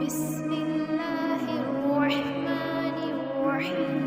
بسم الله الرحمن الرحيم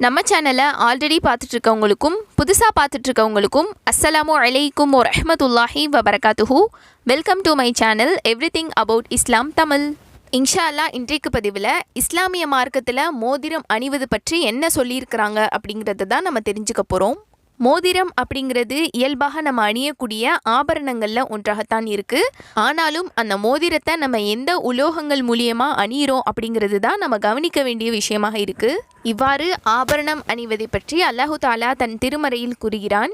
நம்ம சேனலை ஆல்ரெடி பார்த்துட்டு இருக்கவங்களுக்கும் புதுசாக பார்த்துட்டு இருக்கவங்களுக்கும் அஸ்ஸலாமு அலைக்கும் ஒ ரஹ்மத்துல்லாஹி வபரகாத்துஹு welcome to my channel everything about Islam Tamil இன்ஷா அல்லாஹ் இன்றைக்கு பதிவில் இஸ்லாமிய மார்க்கத்தில் மோதிரம் அணிவது பற்றி என்ன சொல்லியிருக்கிறாங்க அப்படிங்கிறத தான் நம்ம தெரிஞ்சுக்க போகிறோம் மோதிரம் அப்படிங்கிறது இயல்பாக நம்ம அணியக்கூடிய ஆபரணங்களில் ஒன்றாகத்தான் இருக்குது ஆனாலும் அந்த மோதிரத்தை நம்ம எந்த உலோகங்கள் மூலியமாக அணியிறோம் அப்படிங்கிறது தான் நம்ம கவனிக்க வேண்டிய விஷயமாக இருக்குது இவ்வாறு ஆபரணம் அணிவதை பற்றி அல்லாஹு தாலா தன் திருமறையில் கூறுகிறான்.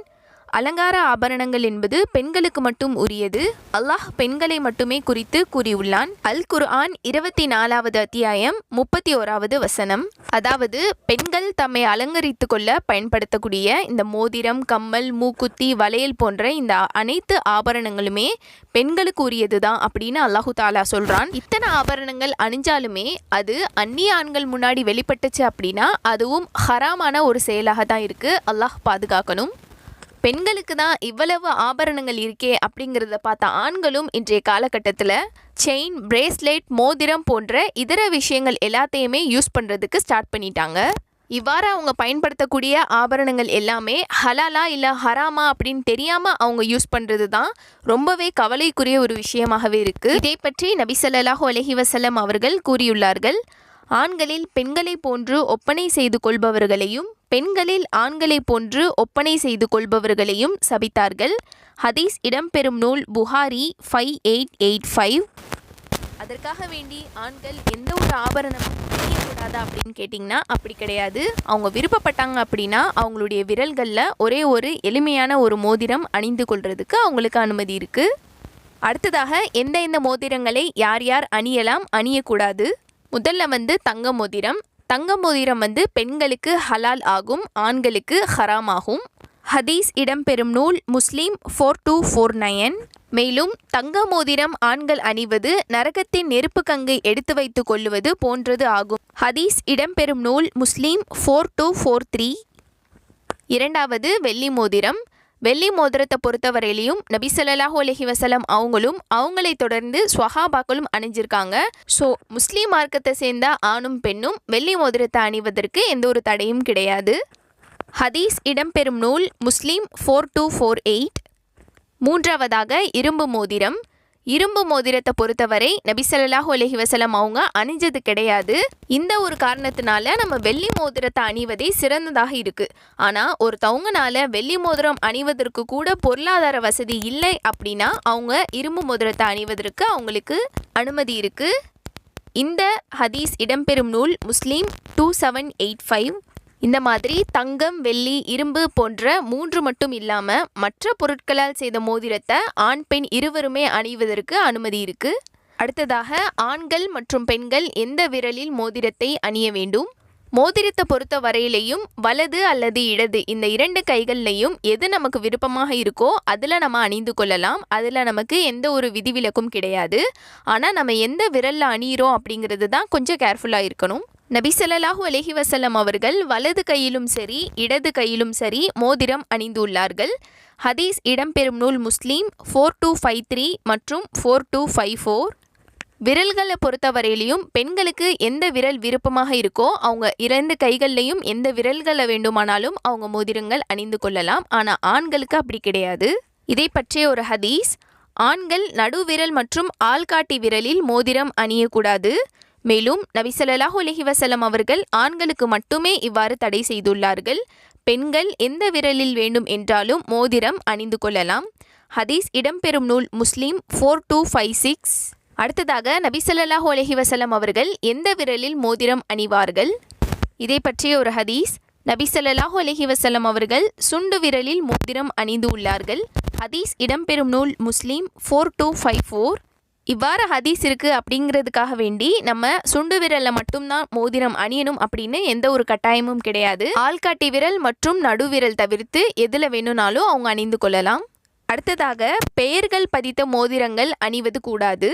அலங்கார ஆபரணங்கள் என்பது பெண்களுக்கு மட்டும் உரியது. அல்லாஹ் பெண்களை மட்டுமே குறித்து கூறியுள்ளான். அல் குர்ஆன் இருபத்தி நாலாவது அத்தியாயம் முப்பத்தி ஓராவது வசனம். அதாவது பெண்கள் தம்மை அலங்கரித்து கொள்ள பயன்படுத்தக்கூடிய இந்த மோதிரம் கம்மல் மூக்குத்தி வளையல் போன்ற இந்த அனைத்து ஆபரணங்களுமே பெண்களுக்கு உரியது தான் அப்படின்னு அல்லாஹு தாலா சொல்றான். இத்தனை ஆபரணங்கள் அணிஞ்சாலுமே அது அந்நிய ஆண்கள் முன்னாடி வெளிப்பட்டுச்சு அப்படின்னா அதுவும் ஹராமான ஒரு செயலாக தான் இருக்கு. அல்லாஹ் பாதுகாக்கணும். பெண்களுக்கு தான் இவ்வளவு ஆபரணங்கள் இருக்கே அப்படிங்கிறத பார்த்த ஆண்களும் இன்றைய காலகட்டத்தில் செயின் பிரேஸ்லெட் மோதிரம் போன்ற இதர விஷயங்கள் எல்லாத்தையுமே யூஸ் பண்ணுறதுக்கு ஸ்டார்ட் பண்ணிட்டாங்க. இவ்வாறு அவங்க பயன்படுத்தக்கூடிய ஆபரணங்கள் எல்லாமே ஹலாலா இல்லை ஹராமா அப்படின்னு தெரியாமல் அவங்க யூஸ் பண்ணுறது தான் ரொம்பவே கவலைக்குரிய ஒரு விஷயமாகவே இருக்குது இதை பற்றி நபி ஸல்லல்லாஹு அலைஹி அவர்கள் கூறியுள்ளார்கள். ஆண்களில் பெண்களை போன்று ஒப்பனை செய்து கொள்பவர்களையும் பெண்களில் ஆண்களை போன்று ஒப்பனை செய்து கொள்பவர்களையும் சபித்தார்கள். ஹதீஸ் இடம்பெறும் நூல் Bukhari five eight eight five அதற்காக வேண்டி ஆண்கள் எந்த ஒரு ஆபரணமும் அணியக்கூடாதா அப்படின்னு கேட்டிங்கன்னா அப்படி கிடையாது. அவங்க விருப்பப்பட்டாங்க அப்படின்னா அவங்களுடைய விரல்களில் ஒரே ஒரு எளிமையான ஒரு மோதிரம் அணிந்து கொள்றதுக்கு அவங்களுக்கு அனுமதி இருக்குது அடுத்ததாக எந்த எந்த மோதிரங்களை யார் யார் அணியலாம் அணியக்கூடாது. முதல்ல வந்து தங்க மோதிரம் தங்க மோதிரம் வந்து பெண்களுக்கு ஹலால் ஆகும் ஆண்களுக்கு ஹராம் ஆகும். ஹதீஸ் இடம்பெறும் நூல் முஸ்லீம் ஃபோர் டூ ஃபோர் நயன் மேலும் தங்க மோதிரம் ஆண்கள் அணிவது நரகத்தின் நெருப்பு கங்கை எடுத்து வைத்துக் கொள்ளுவது போன்றது ஆகும். ஹதீஸ் இடம்பெறும் நூல் முஸ்லீம் ஃபோர் டூ ஃபோர் த்ரீ இரண்டாவது வெள்ளி மோதிரம். வெள்ளி மோதிரத்தை பொறுத்தவரையிலையும் நபி ஸல்லல்லாஹு அலஹி வசலம் அவங்களும் அவங்களை தொடர்ந்து ஸ்வஹாபாக்களும் அணிஞ்சிருக்காங்க. ஸோ முஸ்லீம் மார்க்கத்தை சேர்ந்த ஆணும் பெண்ணும் வெள்ளி மோதிரத்தை அணிவதற்கு எந்த ஒரு தடையும் கிடையாது. ஹதீஸ் இடம்பெறும் நூல் முஸ்லீம் ஃபோர் டூ ஃபோர் எயிட் மூன்றாவதாக இரும்பு மோதிரம். இரும்பு மோதிரத்தை பொறுத்தவரை நபிசல்லாஹு அலஹி வசலம் அவங்க அணிஞ்சது கிடையாது. இந்த ஒரு காரணத்தினால நம்ம வெள்ளி மோதிரத்தை அணிவதே சிறந்ததாக இருக்கு. ஆனா ஒரு தவங்கனால வெள்ளி மோதிரம் அணிவதற்கு கூட பொருளாதார வசதி இல்லை அப்படின்னா அவங்க இரும்பு மோதிரத்தை அணிவதற்கு அவங்களுக்கு அனுமதி இருக்கு. இந்த ஹதீஸ் இடம்பெறும் நூல் முஸ்லீம் டூ செவன் எயிட் ஃபைவ். இந்த மாதிரி தங்கம் வெள்ளி இரும்பு போன்ற மூன்று மட்டும் இல்லாமல் மற்ற பொருட்களால் செய்த மோதிரத்தை ஆண் பெண் இருவருமே அணிவதற்கு அனுமதி இருக்கு. அடுத்ததாக ஆண்கள் மற்றும் பெண்கள் எந்த விரலில் மோதிரத்தை அணிய வேண்டும்? மோதிரத்தை பொறுத்த வரையிலையும் வலது அல்லது இடது இந்த இரண்டு கைகள்லையும் எது நமக்கு விருப்பமாக இருக்கோ அதில் நம்ம அணிந்து கொள்ளலாம். அதில் நமக்கு எந்த ஒரு விதிவிலக்கும் கிடையாது. ஆனால் நம்ம எந்த விரலில் அணியிறோம் அப்படிங்கிறது தான் கொஞ்சம் கேர்ஃபுல்லாக இருக்கணும். நபி ஸல்லல்லாஹு அலஹி வசல்லம் அவர்கள் வலது கையிலும் சரி இடது கையிலும் சரி மோதிரம் அணிந்துள்ளார்கள். ஹதீஸ் இடம்பெறும் நூல் முஸ்லீம் ஃபோர் டூ ஃபைவ் த்ரீ மற்றும் ஃபோர் டூ ஃபைவ் ஃபோர். விரல்களை பொறுத்தவரையிலையும் பெண்களுக்கு எந்த விரல் விருப்பமாக இருக்கோ அவங்க இரண்டு கைகள்லையும் எந்த விரல்களை வேண்டுமானாலும் அவங்க மோதிரங்கள் அணிந்து கொள்ளலாம். ஆனால் ஆண்களுக்கு அப்படி கிடையாது. இதை பற்றிய ஒரு ஹதீஸ் ஆண்கள் நடுவிரல் மற்றும் ஆள்காட்டி விரலில் மோதிரம் அணியக்கூடாது. மேலும் நபி ஸல்லல்லாஹு அவர்கள் ஆண்களுக்கு மட்டுமே இவ்வாறு தடை செய்துள்ளார்கள். பெண்கள் எந்த விரலில் வேண்டும் என்றாலும் மோதிரம் அணிந்து கொள்ளலாம். ஹதீஸ் இடம்பெறும் நூல் முஸ்லீம் ஃபோர் டூ ஃபைவ் சிக்ஸ். அடுத்ததாக நபி ஸல்லல்லாஹு அவர்கள் எந்த விரலில் மோதிரம் அணிவார்கள்? இதை பற்றிய ஒரு ஹதீஸ். நபி ஸல்லல்லாஹு அவர்கள் சுண்டு விரலில் மோதிரம் அணிந்து உள்ளார்கள் ஹதீஸ் இடம்பெறும் நூல் முஸ்லீம் ஃபோர் டூ ஃபைவ் ஃபோர். இவ்வாறு ஹதீஸ் இருக்குது அப்படிங்கிறதுக்காக வேண்டி நம்ம சுண்டு விரலில் மட்டும்தான் மோதிரம் அணியணும் அப்படின்னு எந்த ஒரு கட்டாயமும் கிடையாது. ஆள்காட்டி விரல் மற்றும் நடுவிரல் தவிர்த்து எதில் வேணும்னாலும் அவங்க அணிந்து கொள்ளலாம். அடுத்ததாக பெயர்கள் பதித்த மோதிரங்கள் அணிவது கூடாது.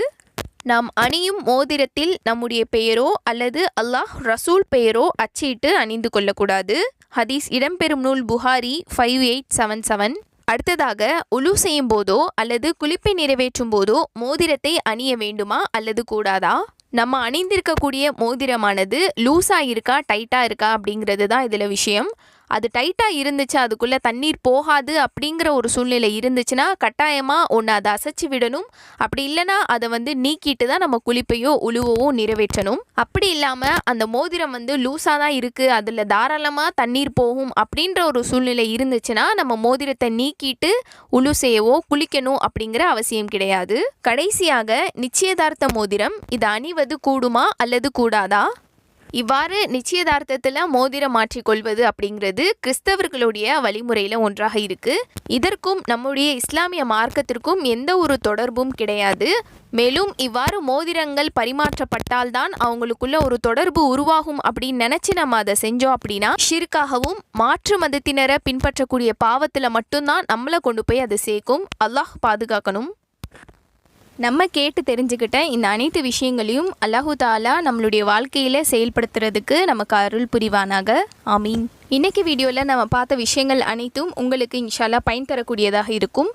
நாம் அணியும் மோதிரத்தில் நம்முடைய பெயரோ அல்லது அல்லாஹ் ரசூல் பெயரோ அச்சிட்டு அணிந்து கொள்ளக்கூடாது. ஹதீஸ் இடம்பெறும் நூல் Bukhari five eight seven seven அடுத்ததாக உலு செய்யும் போதோ அல்லது குளிப்பை நிறைவேற்றும் போதோ மோதிரத்தை அணிய வேண்டுமா அல்லது கூடாதா? நம்ம அணிந்திருக்கக்கூடிய மோதிரமானது லூஸாக இருக்கா டைட்டாக இருக்கா அப்படிங்கிறது தான் இதில் விஷயம். அது டைட்டாக இருந்துச்சு அதுக்குள்ளே தண்ணீர் போகாது அப்படிங்கிற ஒரு சூழ்நிலை இருந்துச்சுன்னா கட்டாயமாக ஒன்று அதை அசைச்சு விடணும். அப்படி இல்லைன்னா அதை வந்து நீக்கிட்டு தான் நம்ம குளிப்பையோ உழுவவோ நிறைவேற்றணும். அப்படி இல்லாமல் அந்த மோதிரம் வந்து லூஸாக தான் இருக்குது அதில் தாராளமாக தண்ணீர் போகும் அப்படின்ற ஒரு சூழ்நிலை இருந்துச்சுன்னா நம்ம மோதிரத்தை நீக்கிட்டு உழு செய்யவோ குளிக்கணும் அப்படிங்கிற அவசியம் கிடையாது. கடைசியாக நிச்சயதார்த்த மோதிரம் இது அணிவது கூடுமா அல்லது கூடாதா? இவ்வாறு நிச்சயதார்த்தத்தில் மோதிரம் மாற்றிக்கொள்வது அப்படிங்கிறது கிறிஸ்தவர்களுடைய வழிமுறையில் ஒன்றாக இருக்கு. இதற்கும் நம்முடைய இஸ்லாமிய மார்க்கத்திற்கும் எந்த ஒரு தொடர்பும் கிடையாது. மேலும் இவ்வாறு மோதிரங்கள் பரிமாற்றப்பட்டால்தான் அவங்களுக்குள்ள ஒரு தொடர்பு உருவாகும் அப்படின்னு நினச்சி நம்ம அதை செஞ்சோம் அப்படின்னா ஷிர்காகவும் மாற்று மதத்தினரை பின்பற்றக்கூடிய பாவத்தில் மட்டும்தான் நம்மளை கொண்டு போய் அதை சேர்க்கும். அல்லாஹ் பாதுகாக்கணும். நம்ம கேட்டு தெரிஞ்சுக்கிட்ட இந்த அனைத்து விஷயங்களையும் அல்லாஹு தாலா நம்மளுடைய வாழ்க்கையில் செயல்படுத்துறதுக்கு நமக்கு அருள் புரிவானாக. ஆமீன். இன்னைக்கு வீடியோவில் நம்ம பார்த்த விஷயங்கள் அனைத்தும் உங்களுக்கு இன்ஷால்லா பயன் தரக்கூடியதாக இருக்கும்.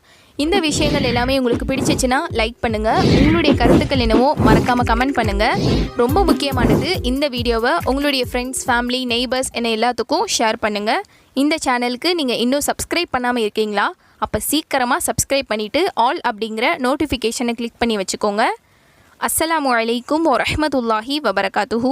இந்த விஷயங்கள் எல்லாமே உங்களுக்கு பிடிச்சிச்சுன்னா லைக் பண்ணுங்கள் உங்களுடைய கருத்துக்கள் என்னவோ மறக்காமல் கமெண்ட் பண்ணுங்கள் ரொம்ப முக்கியமானது இந்த வீடியோவை உங்களுடைய ஃப்ரெண்ட்ஸ் ஃபேமிலி நெய்பர்ஸ் என எல்லாத்துக்கும் ஷேர் பண்ணுங்கள் இந்த சேனலுக்கு நீங்கள் இன்னும் சப்ஸ்கிரைப் பண்ணாமல் இருக்கீங்களா? அப்போ சீக்கிரமாக சப்ஸ்கிரைப் பண்ணிவிட்டு ஆல் அப்படிங்கிற நோட்டிஃபிகேஷனை கிளிக் பண்ணி வச்சுக்கோங்க. அஸ்ஸலாமு அலைக்கும் வரஹ்மத்துல்லாஹி வபரகாத்துஹூ.